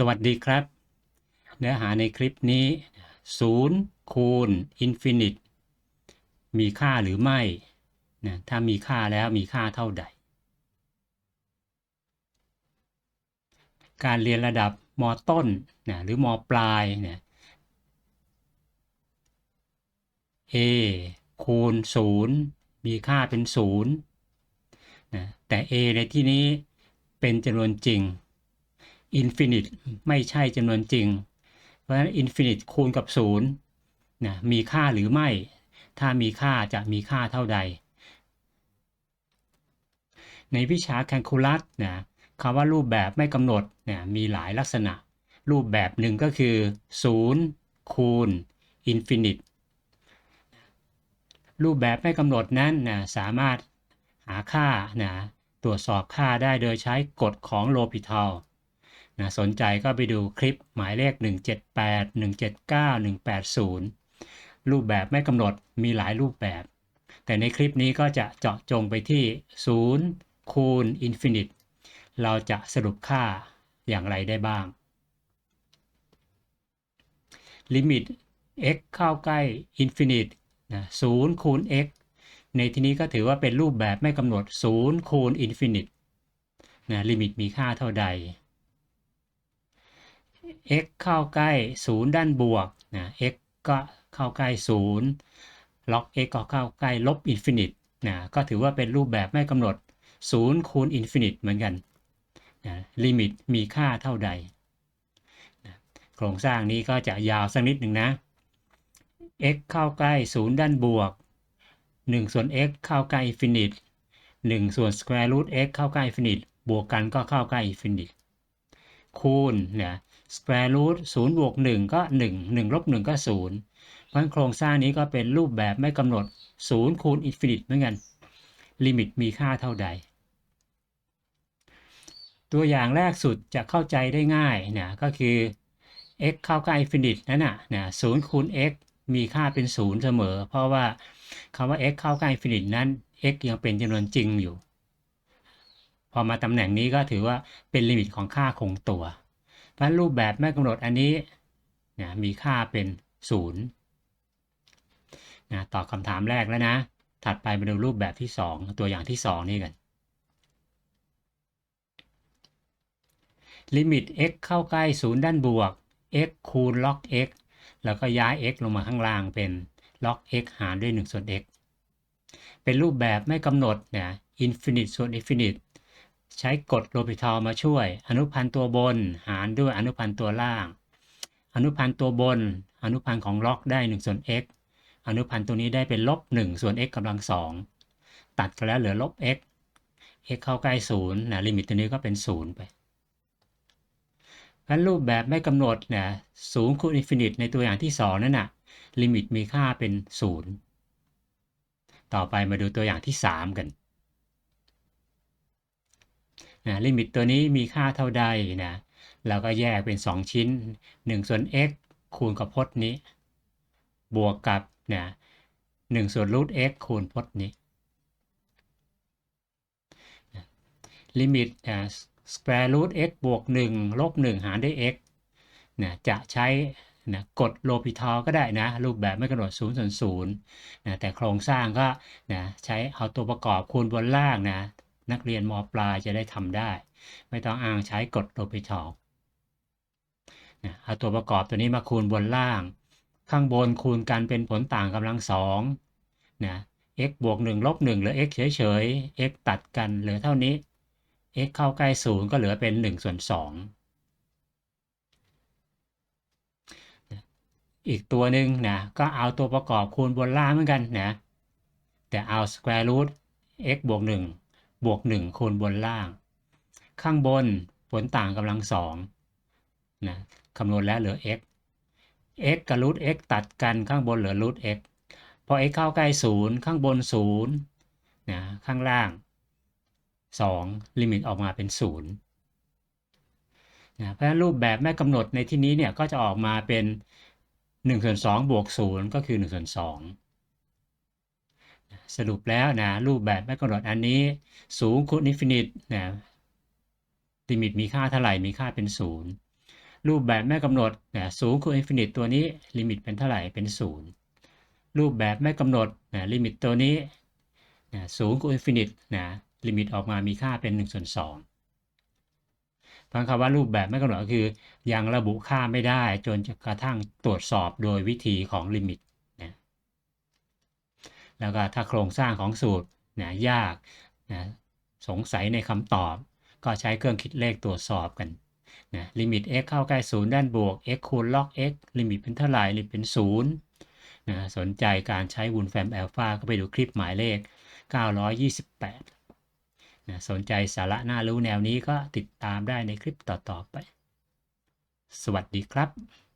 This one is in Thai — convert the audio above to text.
สวัสดีครับ เนื้อหาในคลิปนี้ 0 คูณ infinite มีค่าหรือไม่นะถ้ามีค่าแล้วมีค่าเท่าใด การเรียนระดับมต้นนะหรือมปลายเนี่ย a คูณ 0 มีค่าเป็น0นะแต่ a ในที่นี้เป็นจำนวนจริง infinite ไม่ใช่จำนวนจริง เพราะฉะนั้น infinite คูณกับ0นะมีค่าหรือไม่ ถ้ามีค่าจะมีค่าเท่าใด ในวิชาแคลคูลัสนะคำว่ารูปแบบไม่กำหนดนะมีหลายลักษณะ รูปแบบหนึ่งก็คือ 0 คูณ infinite รูปแบบไม่กำหนดนั้นนะสามารถหาค่านะตรวจสอบค่าได้โดยใช้กฎของโลปิทัล นะสนใจก็ไปดูคลิปหมายเลข 178 179 180 รูปแบบไม่กำหนดมีหลายรูปแบบ แต่ในคลิปนี้ก็จะเจาะจงไปที่ 0 คูณ infinite เราจะสรุปค่าอย่างไรได้บ้าง ลิมิต x เข้าใกล้ infinite นะ0คูณ x ในที่นี้ก็ถือว่าเป็นรูปแบบไม่กำหนด 0 คูณ infinite นะลิมิตมีค่าเท่าใด x เข้าใกล้ 0 ด้านบวกนะ x ก็เข้าใกล้0 log x ก็เข้าใกล้ลบ infinite นะก็ถือว่าเป็นรูปแบบไม่กำหนด 0 คูณ infinite เหมือนกันนะลิมิตมีค่าเท่าใดนะโครงสร้างนี้ก็จะยาวสักนิดหนึ่งนะ x เข้าใกล้ 0 ด้านบวก 1 ส่วน x เข้าใกล้ infinite 1ส่วน square root x เข้าใกล้ infinite บวกกันก็เข้าใกล้ infinite คูณนะ square root 0บวก1 ก็ 1 1ลบ1ก็ 0 เพราะโครงสร้างนี้ก็เป็นรูปแบบไม่กำหนด 0 คูณ infinite เหมือนกัน ลิมิตมีค่าเท่าใด ตัวอย่างแรกสุดจะเข้าใจได้ง่ายนะก็คือ x เข้าใกล้ infinite นั่นน่ะนะ0คูณ x มีค่าเป็น 0 เสมอ เพราะว่าคำว่า x เข้าใกล้ infinite นั้น x ยังเป็นจำนวนจริงอยู่ พอมาตำแหน่งนี้ก็ถือว่าเป็นลิมิตของค่าคงตัว เพราะรูปแบบไม่กำหนดอันนี้นะมีค่าเป็น0นะตอบคำถามแรกแล้วนะ ถัดไปมาดูรูปแบบที่ 2 ตัวอย่างที่ 2 นี่กัน ลิมิต x เข้าใกล้ 0 ด้านบวก x คูณ log x แล้วก็ย้าย x ลงมาข้างล่างเป็น log x หารด้วย1ส่วน x เป็นรูปแบบไม่กำหนดนะ infinite ส่วน infinite ใช้กฎโลปิทัลมาช่วย อนุพันธ์ตัวบน หารด้วยอนุพันธ์ตัวล่าง อนุพันธ์ตัวบน อนุพันธ์ของล็อกได้1ส่วน x อนุพันธ์ตัวนี้ได้เป็นลบ1ส่วน x กำลัง2ตัดกันแล้วเหลือลบ x x เข้าใกล้0นะลิมิตตัวนี้ก็เป็น 0 ไปเพราะรูปแบบไม่กำหนดนะสูงคูณอินฟินิตในตัวอย่างที่ 2 นั่นน่ะลิมิตมีค่าเป็น 0 ต่อไปมาดูตัวอย่างที่ 3 กัน นะลิมิตตัวนี้มีค่าเท่าใดนะเราก็แยกเป็น 2 ชิ้น 1 ส่วน x คูณกับพจน์นี้ บวกกับนะ1ส่วนรูท x คูณพจน์นี้ ลิมิตนะ square root x บวก 1 ลบ 1 หารด้วย x นะจะใช้นะกฎโลปิทัลก็ได้นะ รูปแบบไม่กำหนด0ส่วน0นะแต่โครงสร้างก็นะใช้เอาตัวประกอบคูณบนล่างนะ นักเรียนมปลายจะได้ทำได้ ไม่ต้องอ้างใช้กฎโลปิทัลนะเอาตัวประกอบตัวนี้มาคูณบนล่าง ข้างบนคูณกันเป็นผลต่างกำลังสองนะ x บวก1ลบ1เหลือ x เฉยๆ x ตัดกันเหลือเท่านี้ x เข้าใกล้0ก็เหลือเป็น1ส่วน2อีกตัวหนึ่งนะก็เอาตัวประกอบคูณบนล่างเหมือนกันนะแต่เอา square root x บวก1 บวก 1 คูณบนล่าง ข้างบนผลต่างกำลัง2นะคำนวณแล้วเหลือ x x กับ root x ตัดกันข้างบนเหลือ root x พอ x เข้าใกล้ 0 ข้างบน0นะข้างล่าง 2 ลิมิตออกมาเป็น0นะเพราะฉะนั้นรูปแบบแม่กำหนดในที่นี้เนี่ยก็จะออกมาเป็น1ส่วน2บวก0ก็คือ1ส่วน2 สรุปแล้วนะรูปแบบแม่กำหนดอันนี้สูงคูณอินฟินิตนะลิมิตมีค่าเท่าไหร่มีค่าเป็น 0 รูปแบบไม่กำหนดนะสูงคูณอินฟินิตตัวนี้ลิมิตเป็นเท่าไหร่เป็นศูนย์รูปแบบไม่กำหนดนะลิมิตตัวนี้นะสูงคูณอินฟินิตนะลิมิตออกมามีค่าเป็น1ส่วน2ฟังคำว่ารูปแบบไม่กำหนดก็คือ ยังระบุค่าไม่ได้จนกระทั่งตรวจสอบโดยวิธีของลิมิต แล้วก็ถ้าโครงสร้างของสูตรนะยากนะสงสัยในคำตอบ ก็ใช้เครื่องคิดเลขตรวจสอบกันนะลิมิต x เข้าใกล้ศูนย์ด้านบวก x คูณ log x ลิมิตเป็นเท่าไหร่ลิมิตเป็นศูนย์นะสนใจการใช้วูลแฟมอัลฟาก็ไปดูคลิปหมายเลข 928นะสนใจสาระน่ารู้แนวนี้ก็ติดตามได้ในคลิปต่อๆไป สวัสดีครับ